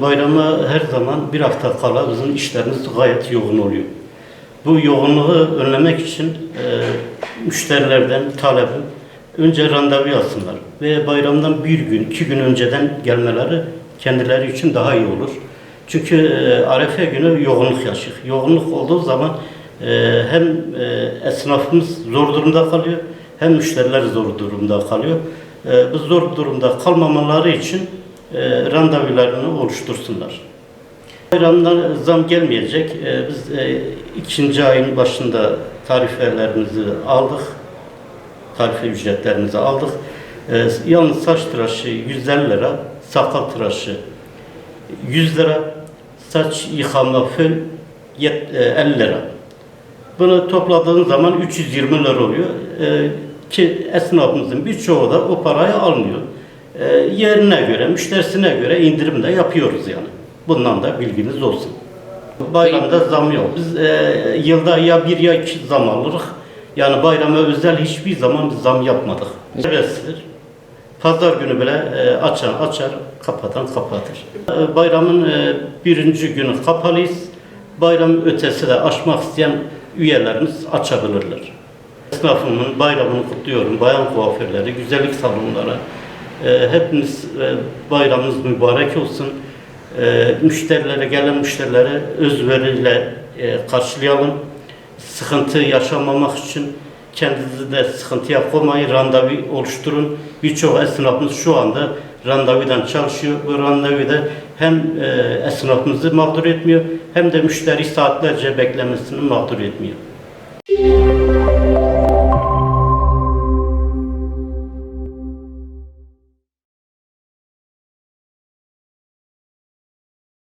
bayrama her zaman bir hafta kala bizim işlerimiz gayet yoğun oluyor. Bu yoğunluğu önlemek için e, müşterilerden talebim önce randevu alsınlar ve bayramdan bir gün, iki gün önceden gelmeleri kendileri için daha iyi olur. Çünkü e, Arefe günü yoğunluk yaşıyor. Yoğunluk olduğu zaman e, hem e, esnafımız zor durumda kalıyor hem müşteriler zor durumda kalıyor. E, bu zor durumda kalmamaları için e, randevularını oluştursunlar. Bayramdan zam gelmeyecek. E, biz e, ikinci ayın başında tarifelerimizi aldık. Tarife ücretlerimizi aldık. Yalnız saç tıraşı 150 lira, sakal tıraşı 100 lira, saç yıkama fön yet- e, 50 lira. Bunu topladığın zaman 320 lira oluyor. Ki esnafımızın birçoğu da o parayı almıyor. E, yerine göre, müşterisine göre indirim de yapıyoruz yani. Bundan da bilginiz olsun. Bayramda zam yok. Biz e, yılda ya bir ya iki zam alırız. Yani bayrama özel hiçbir zaman biz zam yapmadık. Serbesttir. Pazar günü bile e, açan açar, kapatan kapatır. E, bayramın e, birinci günü kapalıyız. Bayram ötesi de açmak isteyen üyelerimiz açabilirler. Esnafımın bayramını kutluyorum. Bayan kuaförleri, güzellik salonları. E, hepiniz e, bayramınız mübarek olsun. E, müşterilere, gelen müşterilere özveriyle e, karşılayalım. Sıkıntı yaşamamak için kendinizi de sıkıntıya koymayın, randevu oluşturun. Birçok esnafımız şu anda randevudan çalışıyor. Bu randevu da hem e, esnafımızı mağdur etmiyor hem de müşteri saatlerce beklemesini mağdur etmiyor.